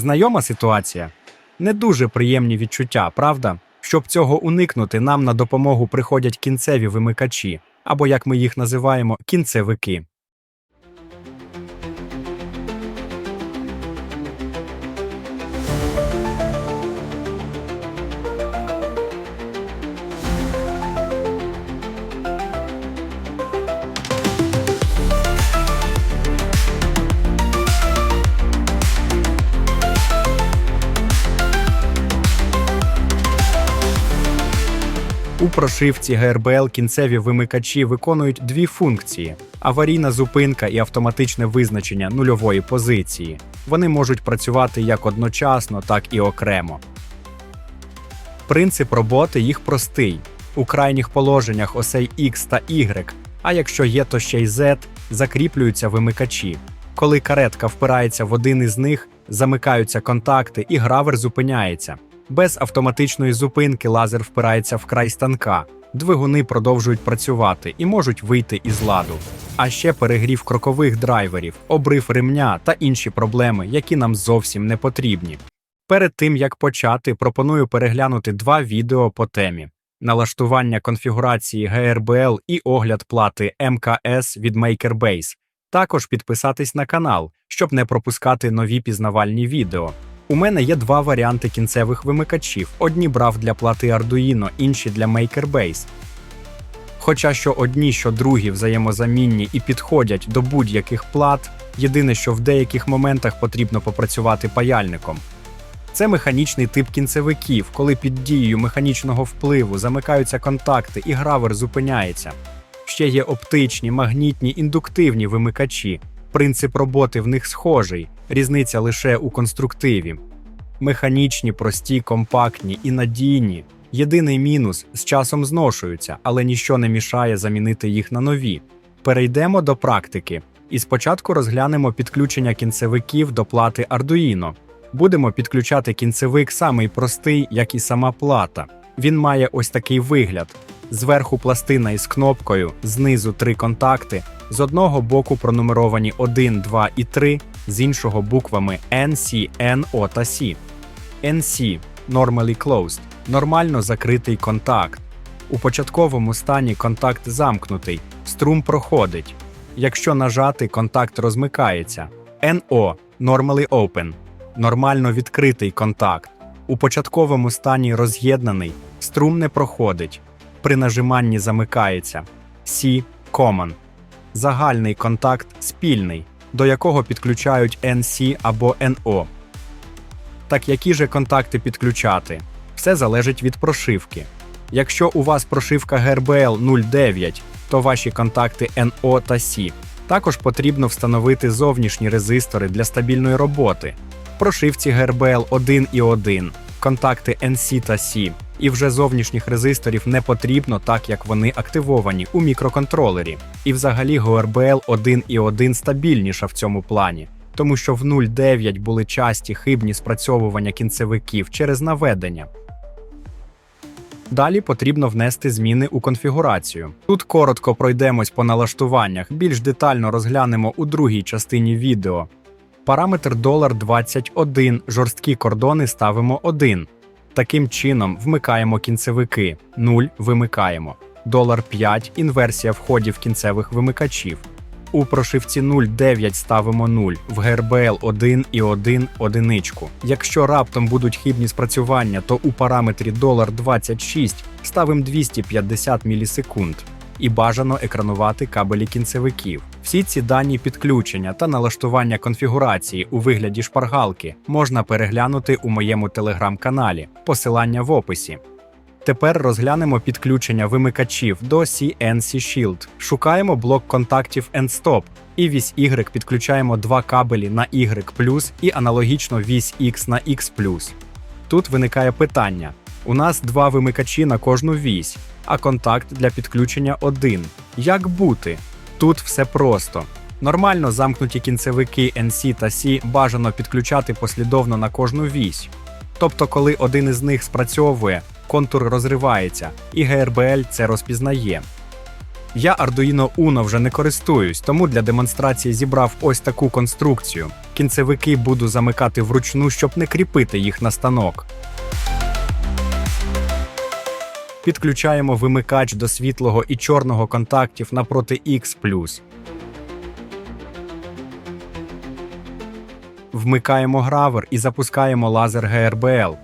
Знайома ситуація? Не дуже приємні відчуття, правда? Щоб цього уникнути, нам на допомогу приходять кінцеві вимикачі, або як ми їх називаємо, кінцевики. Прошивці ГРБЛ кінцеві вимикачі виконують дві функції: аварійна зупинка і автоматичне визначення нульової позиції. Вони можуть працювати як одночасно, так і окремо. Принцип роботи їх простий. У крайніх положеннях осей X та Y, а якщо є, то ще й Z, закріплюються вимикачі. Коли каретка впирається в один із них, замикаються контакти і гравер зупиняється. Без автоматичної зупинки лазер впирається в край станка. Двигуни продовжують працювати і можуть вийти із ладу. А ще перегрів крокових драйверів, обрив ремня та інші проблеми, які нам зовсім не потрібні. Перед тим як почати, пропоную переглянути два відео по темі: налаштування конфігурації GRBL і огляд плати МКС від MakerBase. Також підписатись на канал, щоб не пропускати нові пізнавальні відео. У мене є два варіанти кінцевих вимикачів: одні брав для плати Arduino, інші для MakerBase. Хоча що одні, що другі взаємозамінні і підходять до будь-яких плат, єдине, що в деяких моментах потрібно попрацювати паяльником. Це механічний тип кінцевиків, коли під дією механічного впливу замикаються контакти і гравер зупиняється. Ще є оптичні, магнітні, індуктивні вимикачі. Принцип роботи в них схожий, різниця лише у конструктиві. Механічні, прості, компактні і надійні. Єдиний мінус з часом зношуються, але ніщо не мішає замінити їх на нові. Перейдемо до практики. І спочатку розглянемо підключення кінцевиків до плати Arduino. Будемо підключати кінцевик самий простий, як і сама плата. Він має ось такий вигляд: зверху пластина із кнопкою, знизу три контакти, з одного боку пронумеровані 1, 2 і 3, з іншого буквами NC, NO та C. NC Normally Closed нормально закритий контакт. У початковому стані контакт замкнутий, струм проходить. Якщо нажати, контакт розмикається. NO Normally Open нормально відкритий контакт. У початковому стані роз'єднаний, струм не проходить. При нажиманні замикається. C Common загальний контакт спільний, до якого підключають NC або NO. Так які же контакти підключати? Все залежить від прошивки. Якщо у вас прошивка GRBL 09, то ваші контакти NO та C. Також потрібно встановити зовнішні резистори для стабільної роботи. Прошивці GRBL 1 і 1, контакти NC та C. І вже зовнішніх резисторів не потрібно, так як вони активовані у мікроконтролері. І взагалі GRBL 1 і 1 стабільніша в цьому плані, тому що в 0.9 були часті хибні спрацьовування кінцевиків через наведення. Далі потрібно внести зміни у конфігурацію. Тут коротко пройдемось по налаштуваннях, більш детально розглянемо у другій частині відео. Параметр $21, жорсткі кордони ставимо 1. Таким чином вмикаємо кінцевики, 0 вимикаємо. $5 інверсія входів кінцевих вимикачів. У прошивці 0.9 ставимо 0, в ГРБЛ 1 і 1 одиничку. Якщо раптом будуть хибні спрацювання, то у параметрі $26 ставимо 250 мілісекунд. І бажано екранувати кабелі кінцевиків. Всі ці дані підключення та налаштування конфігурації у вигляді шпаргалки можна переглянути у моєму телеграм-каналі, посилання в описі. Тепер розглянемо підключення вимикачів до CNC Shield. Шукаємо блок контактів End-Stop і вісь Y підключаємо два кабелі на Y і аналогічно вісь X на X. Тут виникає питання: у нас два вимикачі на кожну вісь, а контакт для підключення один. Як бути? Тут все просто. Нормально замкнуті кінцевики NC та C бажано підключати послідовно на кожну вісь. Тобто, коли один із них спрацьовує, контур розривається, і GRBL це розпізнає. Я Arduino Uno вже не користуюсь, тому для демонстрації зібрав ось таку конструкцію. Кінцевики буду замикати вручну, щоб не кріпити їх на станок. Підключаємо вимикач до світлого і чорного контактів напроти X+. Вмикаємо гравер і запускаємо лазер GRBL.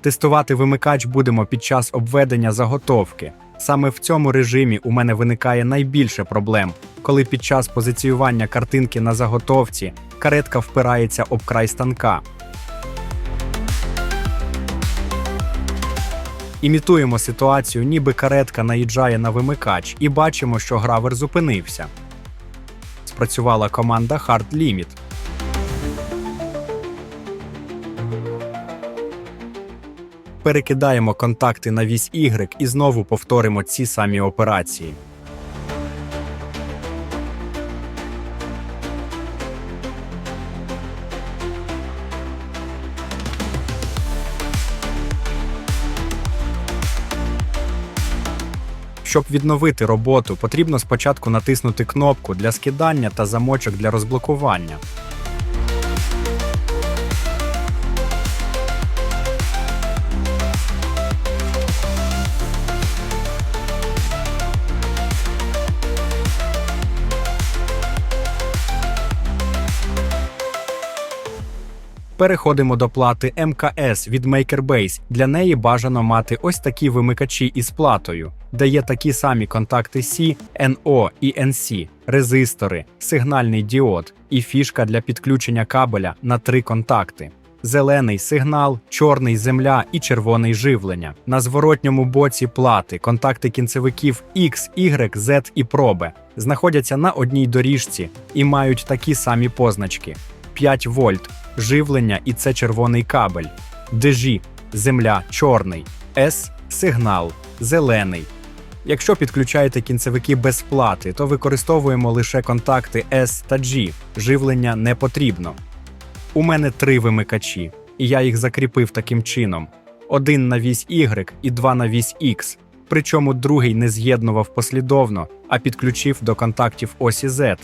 Тестувати вимикач будемо під час обведення заготовки. Саме в цьому режимі у мене виникає найбільше проблем, коли під час позиціювання картинки на заготовці каретка впирається об край станка. Імітуємо ситуацію, ніби каретка наїжджає на вимикач, і бачимо, що гравер зупинився. Спрацювала команда Hard Limit. Перекидаємо контакти на вісь Y і знову повторимо ці самі операції. Щоб відновити роботу, потрібно спочатку натиснути кнопку для скидання та замочок для розблокування. Переходимо до плати МКС від MakerBase. Для неї бажано мати ось такі вимикачі із платою, де є такі самі контакти C, NO і NC, резистори, сигнальний діод і фішка для підключення кабеля на три контакти. Зелений сигнал, чорний земля і червоний живлення. На зворотньому боці плати контакти кінцевиків X, Y, Z і проби знаходяться на одній доріжці і мають такі самі позначки: 5 вольт, живлення і це червоний кабель, DG – земля чорний, S – сигнал, зелений. Якщо підключаєте кінцевики без плати, то використовуємо лише контакти S та G, живлення не потрібно. У мене три вимикачі, і я їх закріпив таким чином: один на вісь Y і два на вісь X. Причому другий не з'єднував послідовно, а підключив до контактів осі Z.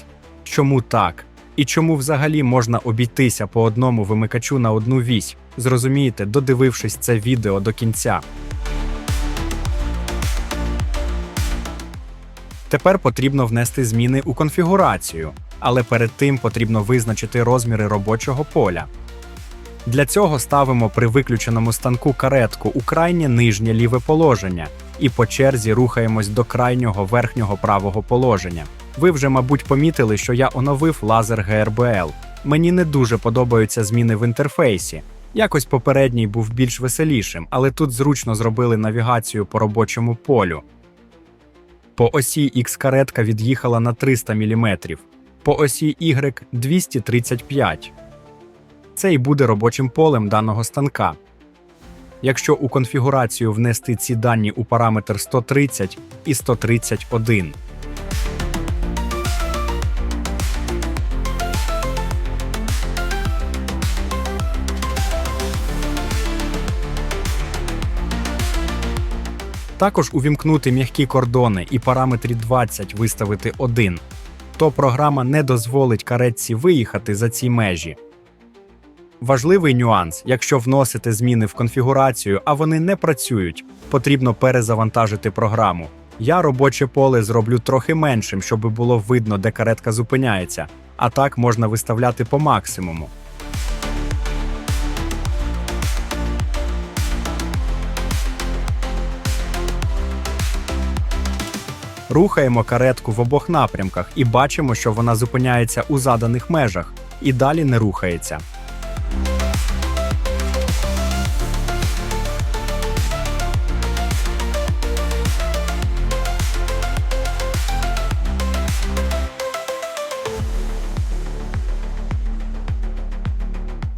Чому так? І чому взагалі можна обійтися по одному вимикачу на одну вісь? Зрозумієте, додивившись це відео до кінця. Тепер потрібно внести зміни у конфігурацію, але перед тим потрібно визначити розміри робочого поля. Для цього ставимо при виключеному станку каретку у крайнє нижнє ліве положення і по черзі рухаємось до крайнього верхнього правого положення. Ви вже, мабуть, помітили, що я оновив лазер GRBL. Мені не дуже подобаються зміни в інтерфейсі. Якось попередній був більш веселішим, але тут зручно зробили навігацію по робочому полю. По осі X каретка від'їхала на 300 мм, по осі Y 235 Це і буде робочим полем даного станка. Якщо у конфігурацію внести ці дані у параметр 130 і 131. Також увімкнути м'які кордони і параметрі 20 виставити 1, то програма не дозволить каретці виїхати за ці межі. Важливий нюанс: якщо вносите зміни в конфігурацію, а вони не працюють, потрібно перезавантажити програму. Я робоче поле зроблю трохи меншим, щоб було видно, де каретка зупиняється, а так можна виставляти по максимуму. Рухаємо каретку в обох напрямках і бачимо, що вона зупиняється у заданих межах і далі не рухається.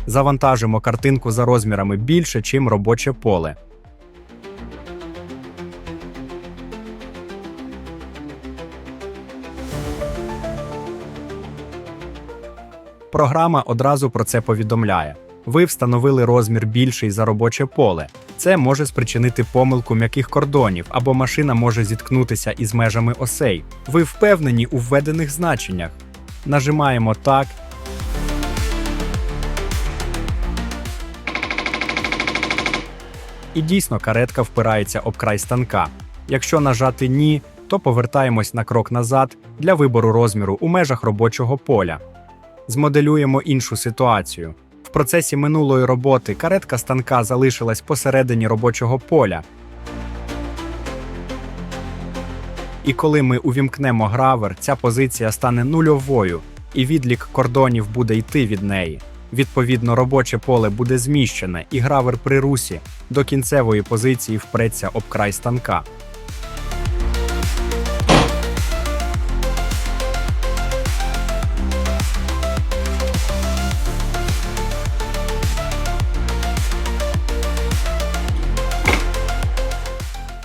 Завантажимо картинку за розмірами більше, чим робоче поле. Програма одразу про це повідомляє. Ви встановили розмір більший за робоче поле. Це може спричинити помилку м'яких кордонів або машина може зіткнутися із межами осей. Ви впевнені у введених значеннях. Нажимаємо так. І дійсно каретка впирається об край станка. Якщо нажати ні, то повертаємось на крок назад для вибору розміру у межах робочого поля. Змоделюємо іншу ситуацію. В процесі минулої роботи каретка станка залишилась посередині робочого поля. І коли ми увімкнемо гравер, ця позиція стане нульовою, і відлік кордонів буде йти від неї. Відповідно, робоче поле буде зміщене, і гравер при русі до кінцевої позиції впреться об край станка.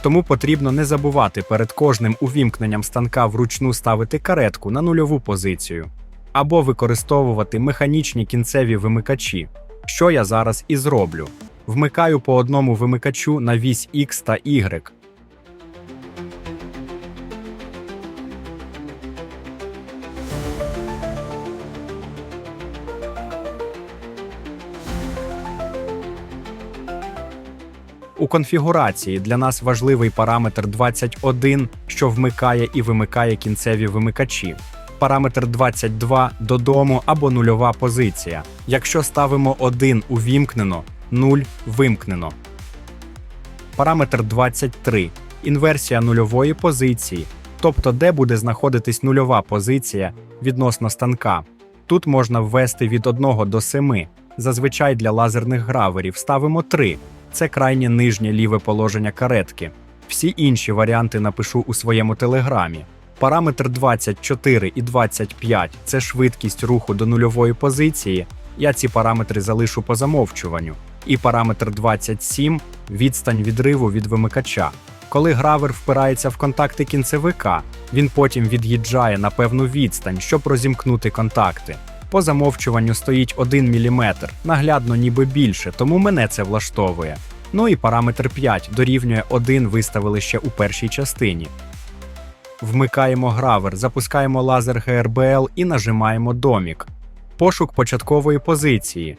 Тому потрібно не забувати перед кожним увімкненням станка вручну ставити каретку на нульову позицію або використовувати механічні кінцеві вимикачі, що я зараз і зроблю. Вмикаю по одному вимикачу на вісь X та Y. У конфігурації для нас важливий параметр 21, що вмикає і вимикає кінцеві вимикачі. Параметр 22 додому або нульова позиція. Якщо ставимо 1 увімкнено, 0 вимкнено. Параметр 23 інверсія нульової позиції, тобто де буде знаходитись нульова позиція відносно станка. Тут можна ввести від 1 до 7. Зазвичай для лазерних граверів ставимо 3. Це крайнє нижнє ліве положення каретки. Всі інші варіанти напишу у своєму телеграмі. Параметр 24 і 25 це швидкість руху до нульової позиції. Я ці параметри залишу по замовчуванню. І параметр 27 відстань відриву від вимикача. Коли гравер впирається в контакти кінцевика, він потім від'їжджає на певну відстань, щоб розімкнути контакти. По замовчуванню стоїть 1 мм, наглядно ніби більше, тому мене це влаштовує. Ну і параметр 5 дорівнює 1 виставили ще у першій частині. Вмикаємо гравер, запускаємо лазер ГРБЛ і нажимаємо домік. Пошук початкової позиції.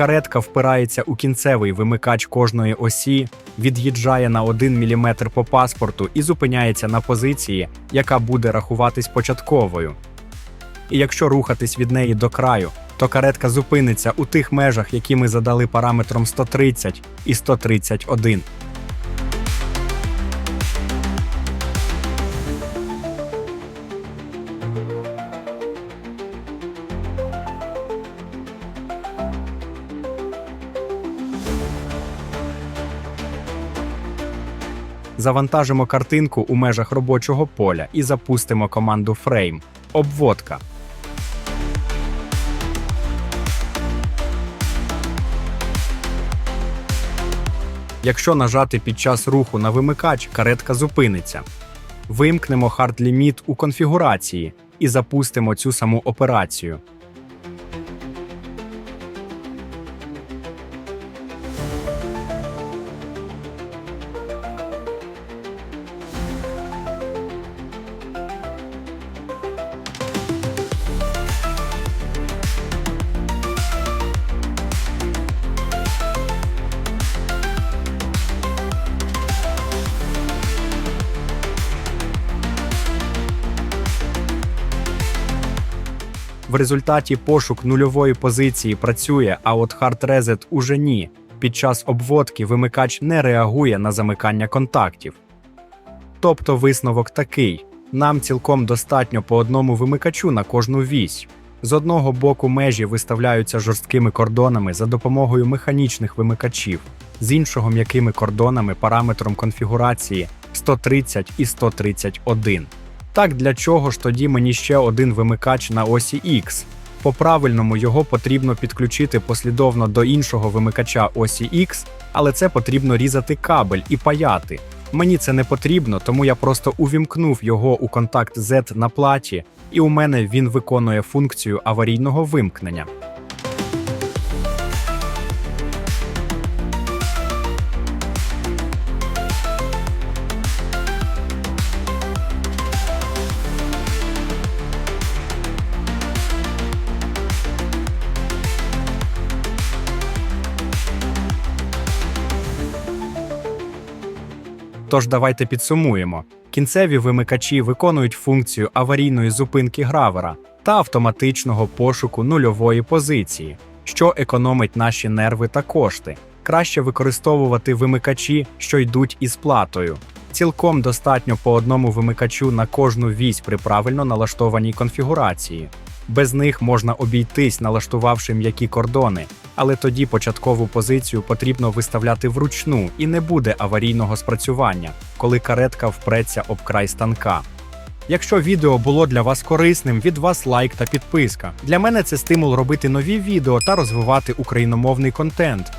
Каретка впирається у кінцевий вимикач кожної осі, від'їжджає на 1 мм по паспорту і зупиняється на позиції, яка буде рахуватись початковою. І якщо рухатись від неї до краю, то каретка зупиниться у тих межах, які ми задали параметром 130 і 131. Завантажимо картинку у межах робочого поля і запустимо команду Frame. Обводка. Якщо нажати під час руху на вимикач, каретка зупиниться. Вимкнемо Hard Limit у конфігурації і запустимо цю саму операцію. В результаті пошук нульової позиції працює, а от Hard Reset уже ні. Під час обводки вимикач не реагує на замикання контактів. Тобто висновок такий: нам цілком достатньо по одному вимикачу на кожну вісь. З одного боку межі виставляються жорсткими кордонами за допомогою механічних вимикачів, з іншого м'якими кордонами параметром конфігурації 130 і 131. Так для чого ж тоді мені ще один вимикач на осі X? По правильному його потрібно підключити послідовно до іншого вимикача осі X, але це потрібно різати кабель і паяти. Мені це не потрібно, тому я просто увімкнув його у контакт Z на платі і у мене він виконує функцію аварійного вимкнення. Тож давайте підсумуємо. Кінцеві вимикачі виконують функцію аварійної зупинки гравера та автоматичного пошуку нульової позиції, що економить наші нерви та кошти. Краще використовувати вимикачі, що йдуть із платою. Цілком достатньо по одному вимикачу на кожну вісь при правильно налаштованій конфігурації. Без них можна обійтись, налаштувавши м'які кордони, але тоді початкову позицію потрібно виставляти вручну і не буде аварійного спрацювання, коли каретка впреться об край станка. Якщо відео було для вас корисним, від вас лайк та підписка. Для мене це стимул робити нові відео та розвивати україномовний контент.